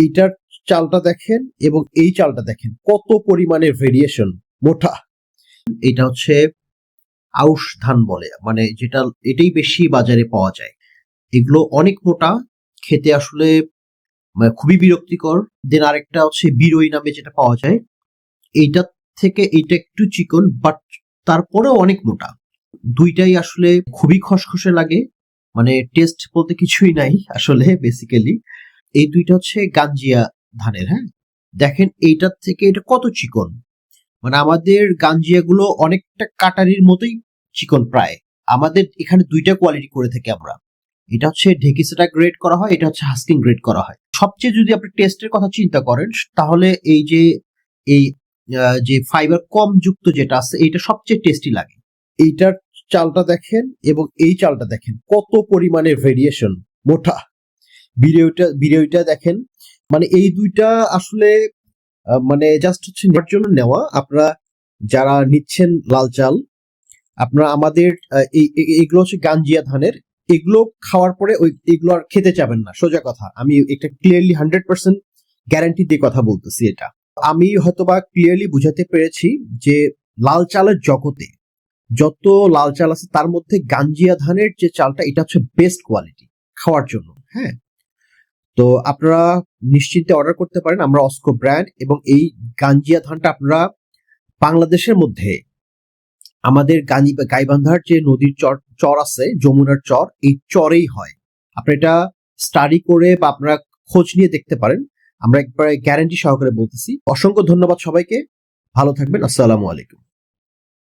এইটার চালটা দেখেন এবং এই চালটা দেখেন। কত পরিমাণের ভেরিয়েশন মোটা। এটা হচ্ছে আউশ ধান বলে মানে যেটা, এটাই বেশি বাজারে পাওয়া যায়। এগুলো অনেক মোটা, খেতে আসলে মানে খুবই বিরক্তিকর। দেন আরেকটা হচ্ছে বিরই নামে যেটা পাওয়া যায়। এইটা থেকে এইটা একটু চিকন বাট তারপরেও অনেক মোটা। দুইটাই আসলে খুবই খসখসে লাগে। মানে টেস্ট বলতে কিছুই নাই আসলে বেসিক্যালি এই দুইটা হচ্ছে গাঞ্জিয়া ধানের হ্যাঁ? দেখেন এইটার থেকে এটা কত চিকন? মানে আমাদের গাঞ্জিয়াগুলো অনেকটা কাটারির মতোই চিকন প্রায়। আমাদের এখানে দুইটা কোয়ালিটি করে থাকি আমরা। এটা হচ্ছে ঢেকিসাটা গ্রেড করা হয়, এটা হচ্ছে হাস্কিং গ্রেড করা হয়। সবচেয়ে যদি আপনি টেস্টের কথা চিন্তা করেন, তাহলে এই যে এই যে ফাইবার কম যুক্ত যেটা আছে, এইটা সবচেয়ে টেস্টি লাগে। এইটার চালটা দেখেন এবং এই চালটা দেখেন, কত পরিমাণের ভেরিয়েশন মোটা। ভিডিওটা ভিডিওটা দেখেন। মানে এই দুইটা আসলে মানে জাস্ট হচ্ছে নেওয়ার জন্য নেওয়া। আপনারা যারা নিচ্ছেন লাল চাল, আপনারা আমাদের এইগুলো হচ্ছে গাঞ্জিয়া ধানের। এগুলো খাওয়ার পরে ওই, এগুলো আর খেতে চাবেন না। সোজা কথা, আমি এটা ক্লিয়ারলি হান্ড্রেড পার্সেন্ট গ্যারান্টি দিয়ে কথা বলতেছি এটা। আমি হয়তোবা ক্লিয়ারলি বুঝাতে পেরেছি যে লাল চালের জগতে যত লাল চাল আছে, তার মধ্যে গাঞ্জিয়া ধানের যে চালটা, এটা হচ্ছে বেস্ট কোয়ালিটি খাওয়ার জন্য। হ্যাঁ? তো আপনারা নিশ্চিন্তে অর্ডার করতে পারেন আমরা অস্কো ব্র্যান্ড এবং এই গাঞ্জিয়া ধানটা আপনারা বাংলাদেশের মধ্যে আমাদের গানি, গাইবান্ধার যে নদীর চর চর আছে, যমুনার চর, এই চরেই হয়। আপনি এটা স্টাডি করে বা আপনারা খোঁজ নিয়ে দেখতে পারেন। আমরা একবারে গ্যারান্টি সহকারে বলতেছি। অসংখ্য ধন্যবাদ সবাইকে। ভালো থাকবেন। আসসালামু আলাইকুম।